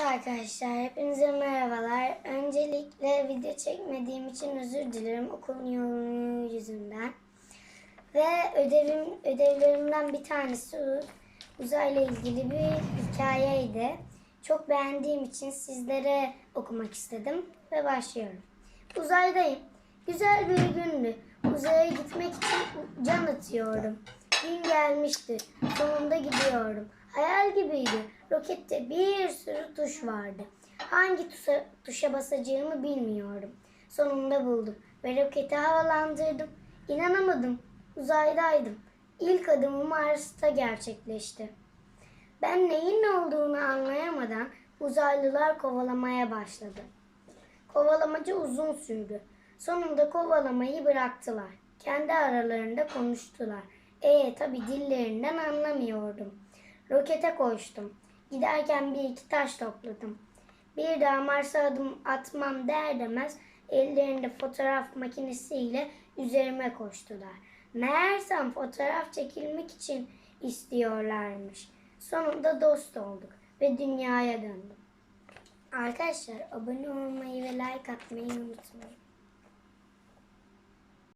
Evet arkadaşlar, hepinize merhabalar. Öncelikle video çekmediğim için özür dilerim okul yoğunluğu yüzünden. Ve ödevim ödevlerimden bir tanesi uzayla ilgili bir hikayeydi. Çok beğendiğim için sizlere okumak istedim ve başlıyorum. Uzaydayım. Güzel bir gündü. Uzaya gitmek için can atıyordum. Gün gelmişti. Sonunda gidiyordum. Hayal gibiydi. Rokette bir sürü tuş vardı. Hangi tuşa, tuşa basacağımı bilmiyordum. Sonunda buldum ve roketi havalandırdım. İnanamadım. Uzaydaydım. İlk adımım Mars'ta gerçekleşti. Ben neyin ne olduğunu anlayamadan uzaylılar kovalamaya başladı. Kovalamacı uzun sürdü. Sonunda kovalamayı bıraktılar. Kendi aralarında konuştular. E tabi dillerinden anlamıyordum. Rokete koştum. Giderken bir iki taş topladım. Bir daha Mars'a adım atmam der demez ellerinde fotoğraf makinesiyle üzerime koştular. Meğersem fotoğraf çekilmek için istiyorlarmış. Sonunda dost olduk ve dünyaya döndüm. Arkadaşlar abone olmayı ve like atmayı unutmayın.